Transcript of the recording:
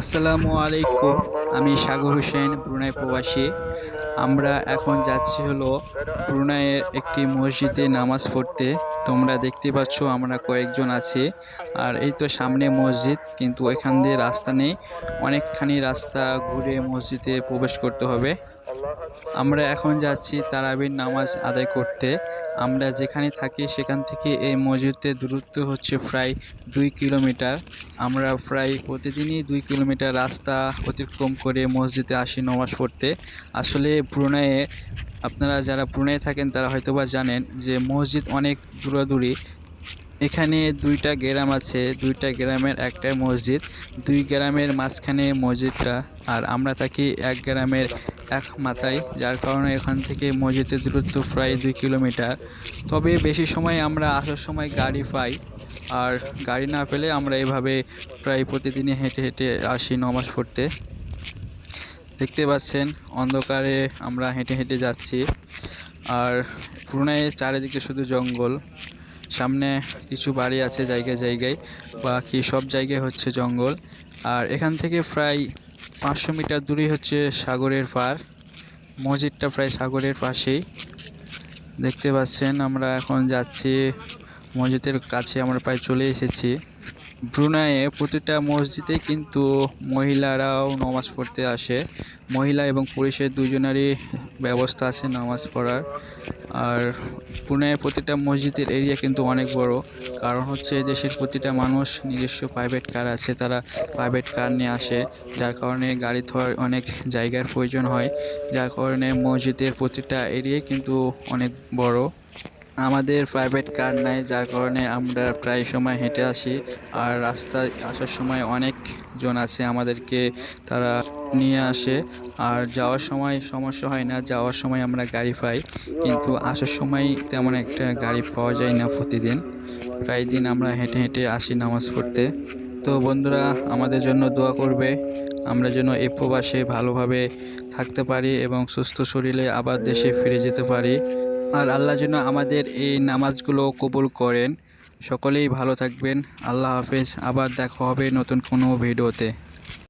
আসসালামু আলাইকুম, আমি সাগর হোসেন ব্রুনাই প্রবাসী। আমরা এখন যাচ্ছি হলো ব্রুনাইয়ের একটি মসজিদে নামাজ পড়তে। তোমরা দেখতে পাচ্ছ আমরা কয়েকজন আছি। আর এই তো সামনে মসজিদ, কিন্তু এখান দিয়ে রাস্তা নেই। অনেকখানি রাস্তা ঘুরে মসজিদে প্রবেশ করতে হবে। আমরা এখন যাচ্ছি তারাবির নামাজ আদায় করতে। আমরা যেখানে থাকি সেখান থেকে এই মসজিদের দূরত্ব হচ্ছে প্রায় দুই কিলোমিটার। আমরা প্রায় প্রতিদিনই দুই কিলোমিটার রাস্তা অতিক্রম করে মসজিদে আসি নামাজ পড়তে। আসলে ব্রুনাইয়ে আপনারা যারা ব্রুনাইয়ে থাকেন তারা হয়তোবা জানেন যে মসজিদ অনেক দূরাদূরি। এখানে দুইটা গ্রাম আছে, দুইটা গ্রামের একটা মসজিদ। দুই গ্রামের মাঝখানে মসজিদটা আর আমরা থাকি এক গ্রামের এক মাথায়, যার কারণে এখান থেকে মসজিদের দূরত্ব প্রায় দুই কিলোমিটার। তবে বেশি সময় আমরা আসার সময় গাড়ি পাই, আর গাড়ি না পেলে আমরা এভাবে প্রায় প্রতিদিনই হেঁটে হেঁটে আসি নমাজ পড়তে। দেখতে পাচ্ছেন, অন্ধকারে আমরা হেঁটে হেঁটে যাচ্ছি, আর ব্রুনাইয়ের চারিদিকে শুধু জঙ্গল। সামনে কিছু বাড়ি আছে জায়গায় জায়গায়, বাকি সব জায়গায় হচ্ছে জঙ্গল। আর এখান থেকে প্রায় পাঁচশো মিটার দূরেই হচ্ছে সাগরের পার মসজিদটা প্রায় সাগরের পাশেই। দেখতে পাচ্ছেন, আমরা এখন যাচ্ছি। মসজিদের কাছে আমরা প্রায় চলে এসেছি। ব্রুনাইয়ে প্রতিটা মসজিদে কিন্তু মহিলারাও নামাজ পড়তে আসে। মহিলা এবং পুরুষের দুজনেরই ব্যবস্থা আছে নামাজ পড়ার। আর পুনের প্রতিটা মসজিদের এরিয়া কিন্তু অনেক বড়। কারণ হচ্ছে দেশের প্রতিটা মানুষ নিজস্ব প্রাইভেট কার আছে, তারা প্রাইভেট কার নিয়ে আসে। যার কারণে গাড়ি ধোয়ার অনেক জায়গার প্রয়োজন হয়। যার কারণে মসজিদের প্রতিটা এরিয়া কিন্তু অনেক বড়। আমাদের প্রাইভেট কার নাই, যার কারণে আমরা প্রায় সময় হেঁটে আসি আর রাস্তায় আসার সময় অনেকজন আছে আমাদেরকে তারা নিয়ে আসে। আর যাওয়ার সময় সমস্যা হয় না, যাওয়ার সময় আমরা গাড়ি পাই। কিন্তু আসার সময় তেমন একটা গাড়ি পাওয়া যায় না প্রতিদিন। প্রায় দিন আমরা হেঁটে হেঁটে আসি নামাজ পড়তে। তো বন্ধুরা, আমাদের জন্য দোয়া করবে। আমরা যেন এ প্রবাসে ভালোভাবে থাকতে পারি এবং সুস্থ শরীরে আবার দেশে ফিরে যেতে পারি। আর আল্লাহ যেন আমাদের এই নামাজগুলো কবুল করেন। সকলেই ভালো থাকবেন। আল্লাহ হাফেজ। আবার দেখা হবে নতুন কোনো ভিডিওতে।